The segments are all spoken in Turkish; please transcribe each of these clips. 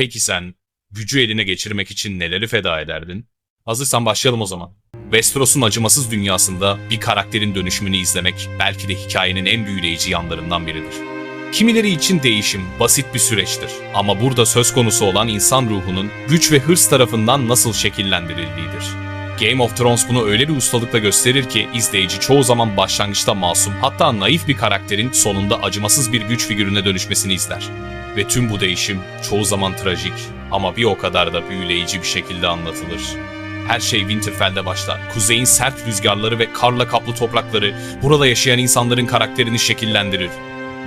Peki sen gücü eline geçirmek için neleri feda ederdin? Hazırsan başlayalım o zaman. Westeros'un acımasız dünyasında bir karakterin dönüşümünü izlemek belki de hikayenin en büyüleyici yanlarından biridir. Kimileri için değişim basit bir süreçtir ama burada söz konusu olan insan ruhunun güç ve hırs tarafından nasıl şekillendirildiğidir. Game of Thrones bunu öyle bir ustalıkla gösterir ki izleyici çoğu zaman başlangıçta masum hatta naif bir karakterin sonunda acımasız bir güç figürüne dönüşmesini izler. Ve tüm bu değişim çoğu zaman trajik ama bir o kadar da büyüleyici bir şekilde anlatılır. Her şey Winterfell'de başlar. Kuzeyin sert rüzgarları ve karla kaplı toprakları burada yaşayan insanların karakterini şekillendirir.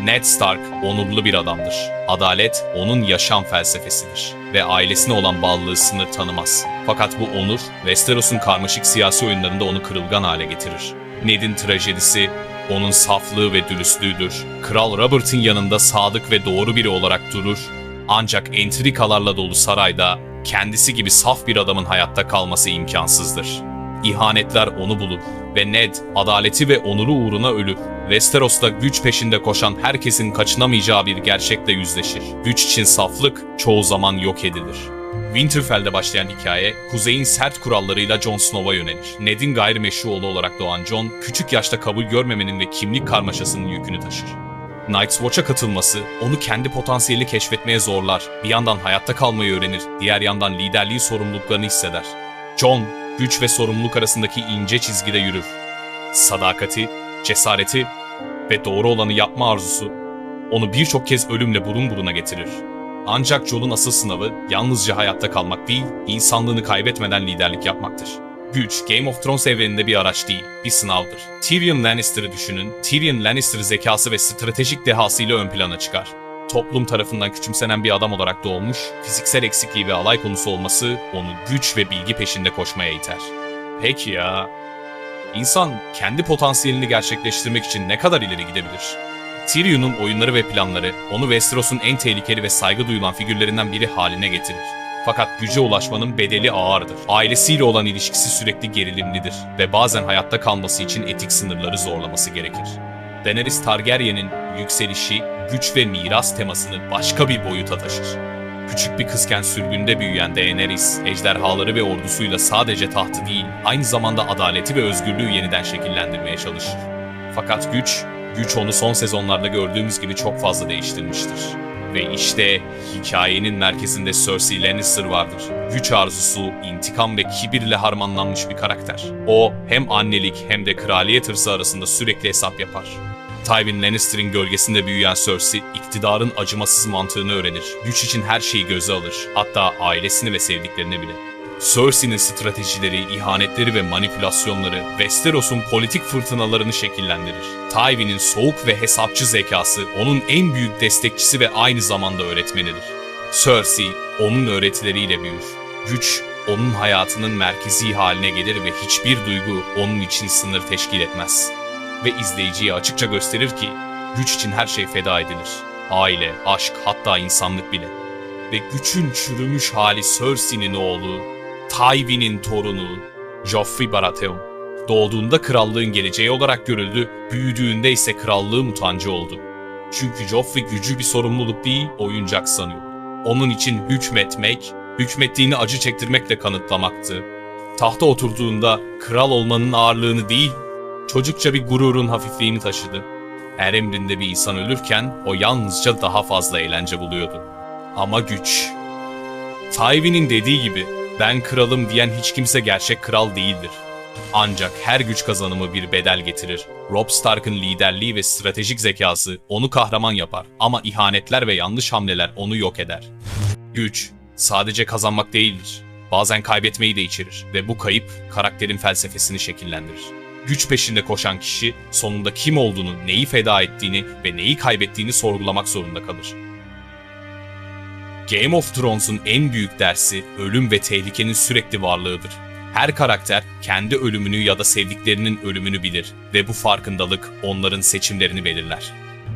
Ned Stark onurlu bir adamdır. Adalet onun yaşam felsefesidir ve ailesine olan bağlılığı sınır tanımaz. Fakat bu onur, Westeros'un karmaşık siyasi oyunlarında onu kırılgan hale getirir. Ned'in trajedisi, onun saflığı ve dürüstlüğüdür. Kral Robert'ın yanında sadık ve doğru biri olarak durur. Ancak entrikalarla dolu sarayda kendisi gibi saf bir adamın hayatta kalması imkansızdır. İhanetler onu bulur ve Ned adaleti ve onuru uğruna ölür. Westeros'ta güç peşinde koşan herkesin kaçınamayacağı bir gerçekle yüzleşir. Güç için saflık çoğu zaman yok edilir. Winterfell'de başlayan hikaye, kuzeyin sert kurallarıyla Jon Snow'a yönelir. Ned'in gayrimeşru oğlu olarak doğan Jon, küçük yaşta kabul görmemenin ve kimlik karmaşasının yükünü taşır. Night's Watch'a katılması onu kendi potansiyelini keşfetmeye zorlar. Bir yandan hayatta kalmayı öğrenir, diğer yandan liderliği sorumluluklarını hisseder. Jon, güç ve sorumluluk arasındaki ince çizgide yürür. Sadakati, cesareti ve doğru olanı yapma arzusu onu birçok kez ölümle burun buruna getirir. Ancak Jon'un asıl sınavı yalnızca hayatta kalmak değil, insanlığını kaybetmeden liderlik yapmaktır. Güç, Game of Thrones evreninde bir araç değil, bir sınavdır. Tyrion Lannister'ı düşünün, Tyrion Lannister zekası ve stratejik dehasıyla ön plana çıkar. Toplum tarafından küçümsenen bir adam olarak doğmuş, fiziksel eksikliği ve alay konusu olması onu güç ve bilgi peşinde koşmaya iter. Peki ya, İnsan kendi potansiyelini gerçekleştirmek için ne kadar ileri gidebilir? Tyrion'un oyunları ve planları onu Westeros'un en tehlikeli ve saygı duyulan figürlerinden biri haline getirir. Fakat güce ulaşmanın bedeli ağırdır. Ailesiyle olan ilişkisi sürekli gerilimlidir ve bazen hayatta kalması için etik sınırları zorlaması gerekir. Daenerys Targaryen'in yükselişi, güç ve miras temasını başka bir boyuta taşır. Küçük bir kızken sürgünde büyüyen Daenerys, ejderhaları ve ordusuyla sadece tahtı değil, aynı zamanda adaleti ve özgürlüğü yeniden şekillendirmeye çalışır. Fakat güç, güç onu son sezonlarda gördüğümüz gibi çok fazla değiştirmiştir. Ve işte hikayenin merkezinde Cersei Lannister vardır. Güç arzusu, intikam ve kibirle harmanlanmış bir karakter. O hem annelik hem de kraliyet hırsı arasında sürekli hesap yapar. Tywin Lannister'ın gölgesinde büyüyen Cersei, iktidarın acımasız mantığını öğrenir. Güç için her şeyi göze alır. Hatta ailesini ve sevdiklerini bile. Cersei'nin stratejileri, ihanetleri ve manipülasyonları Westeros'un politik fırtınalarını şekillendirir. Tywin'in soğuk ve hesapçı zekası onun en büyük destekçisi ve aynı zamanda öğretmenidir. Cersei onun öğretileriyle büyür. Güç onun hayatının merkezi haline gelir ve hiçbir duygu onun için sınır teşkil etmez ve izleyiciye açıkça gösterir ki güç için her şey feda edilir. Aile, aşk, hatta insanlık bile. Ve gücün çürümüş hali Cersei'nin oğlu, Tywin'in torunu, Joffrey Baratheon. Doğduğunda krallığın geleceği olarak görüldü, büyüdüğünde ise krallığın utancı oldu. Çünkü Joffrey gücü bir sorumluluk değil, oyuncak sanıyor. Onun için hükmetmek, hükmettiğini acı çektirmekle kanıtlamaktı. Tahta oturduğunda kral olmanın ağırlığını değil, çocukça bir gururun hafifliğini taşıdı. Her emrinde bir insan ölürken o yalnızca daha fazla eğlence buluyordu. Ama güç. Tywin'in dediği gibi ben kralım diyen hiç kimse gerçek kral değildir. Ancak her güç kazanımı bir bedel getirir. Robb Stark'ın liderliği ve stratejik zekası onu kahraman yapar ama ihanetler ve yanlış hamleler onu yok eder. Güç sadece kazanmak değildir. Bazen kaybetmeyi de içerir ve bu kayıp karakterin felsefesini şekillendirir. Güç peşinde koşan kişi sonunda kim olduğunu, neyi feda ettiğini ve neyi kaybettiğini sorgulamak zorunda kalır. Game of Thrones'un en büyük dersi ölüm ve tehlikenin sürekli varlığıdır. Her karakter kendi ölümünü ya da sevdiklerinin ölümünü bilir ve bu farkındalık onların seçimlerini belirler.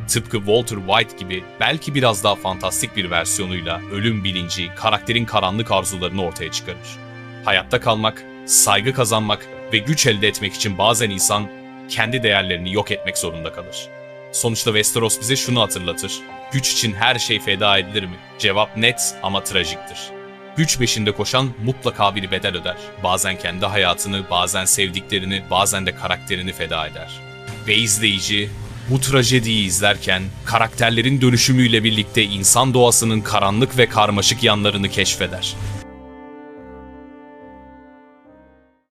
Tıpkı Walter White gibi belki biraz daha fantastik bir versiyonuyla ölüm bilinci karakterin karanlık arzularını ortaya çıkarır. Hayatta kalmak, saygı kazanmak ve güç elde etmek için bazen insan kendi değerlerini yok etmek zorunda kalır. Sonuçta Westeros bize şunu hatırlatır. Güç için her şey feda edilir mi? Cevap net ama trajiktir. Güç peşinde koşan mutlaka bir bedel öder. Bazen kendi hayatını, bazen sevdiklerini, bazen de karakterini feda eder. Ve izleyici bu trajediyi izlerken karakterlerin dönüşümüyle birlikte insan doğasının karanlık ve karmaşık yanlarını keşfeder.